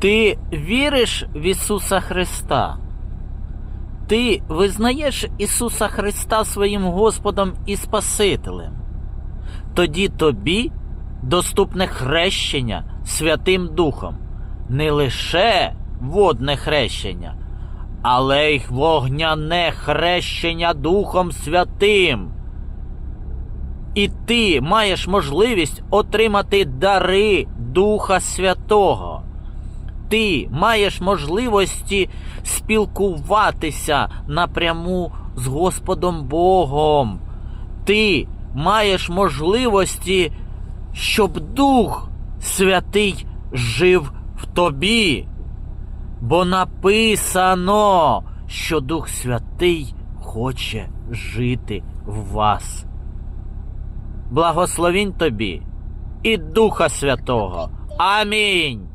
Ти віриш в Ісуса Христа? Ти визнаєш Ісуса Христа своїм Господом і Спасителем? Тоді тобі доступне хрещення Святим Духом, не лише водне хрещення, але й вогняне хрещення Духом Святим. І ти маєш можливість отримати дари Духа Святого. Ти маєш можливості спілкуватися напряму з Господом Богом. Ти маєш можливості, щоб Дух Святий жив в тобі. Бо написано, що Дух Святий хоче жити в вас. Благословінь тобі і Духа Святого. Амінь.